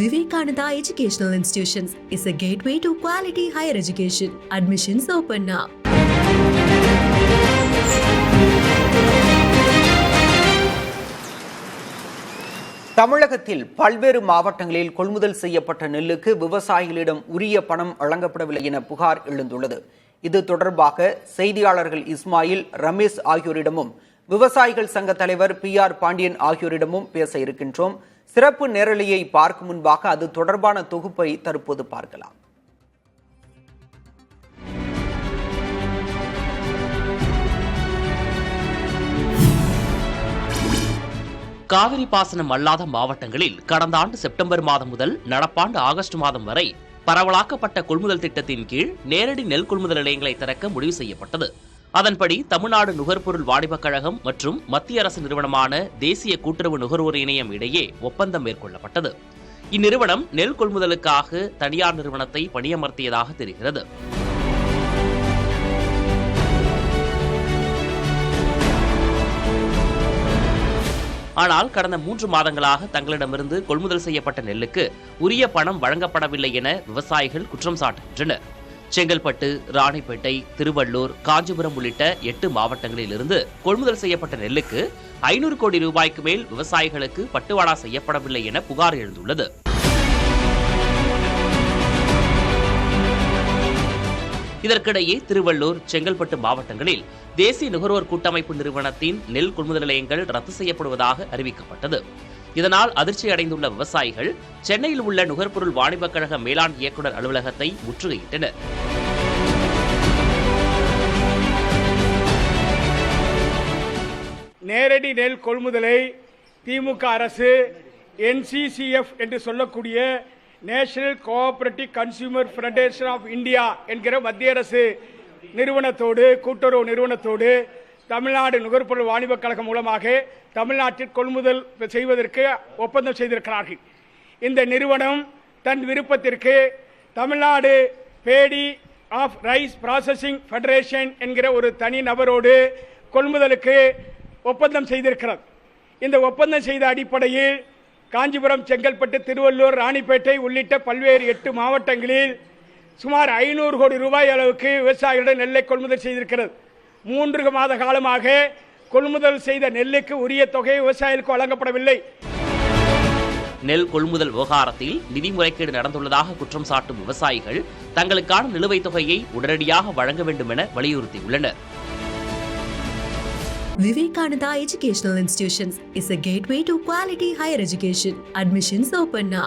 Vivekananda educational institutions is a gateway to quality higher education admissions open நா தமிழகத்தில் பல்வேறு மாவட்டங்களில் கொள்முதல் செய்யப்பட்ட நெல்லுக்கு விவசாயிகளிடம் உரிய பணம் வழங்கப்படவில்லை என புகார் எழுந்துள்ளது. இது தொடர்பாக செய்தியாளர்கள் இஸ்மாயில் ரமேஷ் ஆகியோரிடமும் விவசாயிகள் சங்க தலைவர் பி ஆர் பாண்டியன் ஆகியோரிடமும் பேச இருக்கின்றோம். சிறப்பு நேரலையை பார்க்கும் முன்பாக அது தொடர்பான தொகுப்பை தற்போது பார்க்கலாம். காவிரி பாசனம் அல்லாத மாவட்டங்களில் கடந்த ஆண்டு செப்டம்பர் மாதம் முதல் நடப்பாண்டு ஆகஸ்ட் மாதம் வரை பரவலாக்கப்பட்ட கொள்முதல் திட்டத்தின் கீழ் நேரடி நெல் கொள்முதல் நிலையங்களை திறக்க முடிவு செய்யப்பட்டது. அதன்படி தமிழ்நாடு நுகர்பொருள் வாணிபக் கழகம் மற்றும் மத்திய அரசு நிறுவனமான தேசிய கூட்டுறவு நுகர்வோர் இணையம் இடையே ஒப்பந்தம் மேற்கொள்ளப்பட்டது. இந்நிறுவனம் நெல் கொள்முதலுக்காக தனியார் நிறுவனத்தை பணியமர்த்தியதாக தெரிகிறது. ஆனால் கடந்த மூன்று மாதங்களாக தங்களிடமிருந்து கொள்முதல் செய்யப்பட்ட நெல்லுக்கு உரிய பணம் வழங்கப்படவில்லை என விவசாயிகள் குற்றம் சாட்டுகின்றனர். செங்கல்பட்டு ராணிப்பேட்டை திருவள்ளூர் காஞ்சிபுரம் உள்ளிட்ட எட்டு மாவட்டங்களில் இருந்து கொள்முதல் செய்யப்பட்ட நெல்லுக்கு ஐநூறு கோடி ரூபாய்க்கு மேல் விவசாயிகளுக்கு பட்டுவாடா செய்யப்படவில்லை என புகார் எழுந்துள்ளது. இதற்கிடையே திருவள்ளூர் செங்கல்பட்டு மாவட்டங்களில் தேசிய நுகர்வோர் கூட்டமைப்பு நிறுவனத்தின் நெல் கொள்முதல் நிலையங்கள் ரத்து செய்யப்படுவதாக அறிவிக்கப்பட்டது. இதனால் அதிர்ச்சி அடைந்துள்ள விவசாயிகள் சென்னையில் உள்ள நுகர்பொருள் வாணிபக் கழக மேலாண் இயக்குநர் அலுவலகத்தை முற்றுகையிட்டனர். நேரடி நெல் கொள்முதலை திமுக அரசு என்சிசிஎஃப் என்று சொல்லக்கூடிய national cooperative consumer federation of India என்கிற மத்திய அரசு நிறுவனத்தோடு கூட்டுறவு நிறுவனத்தோடு தமிழ்நாடு நுகர்பொருள் வாணிபக் கழகம் மூலமாக தமிழ்நாட்டில் கொள்முதல் செய்வதற்கு ஒப்பந்தம் செய்திருக்கிறார்கள். இந்த நிறுவனம் தன் விருப்பத்திற்கு Tamil Nadu paddy of rice processing federation என்கிற ஒரு தனி நபரோடு கொள்முதலுக்கு ஒப்பந்தம் செய்திருக்கிறது. இந்த ஒப்பந்தம் செய்த அடிப்படையில் காஞ்சிபுரம் செங்கல்பட்டு திருவள்ளூர் ராணிப்பேட்டை உள்ளிட்ட பல்வேறு எட்டு மாவட்டங்களில் சுமார் ஐநூறு கோடி ரூபாய் அளவுக்கு விவசாயிகளிடம் நெல்லை கொள்முதல் செய்திருக்கிறது. மூன்று மாத காலமாக கொள்முதல் செய்த நெல்லுக்கு உரிய தொகை விவசாயிகளுக்கு வழங்கப்படவில்லை நெல் கொள்முதல் விவகாரத்தில் நிதி முறைகேடு நடந்துள்ளதாக குற்றம் சாட்டும் விவசாயிகள் தங்களுக்கான நிலுவைத் தொகையை உடனடியாக வழங்க வேண்டும் என வலியுறுத்தியுள்ளனர் Vivekananda Educational Institutions is a gateway to quality higher education. Admissions open now.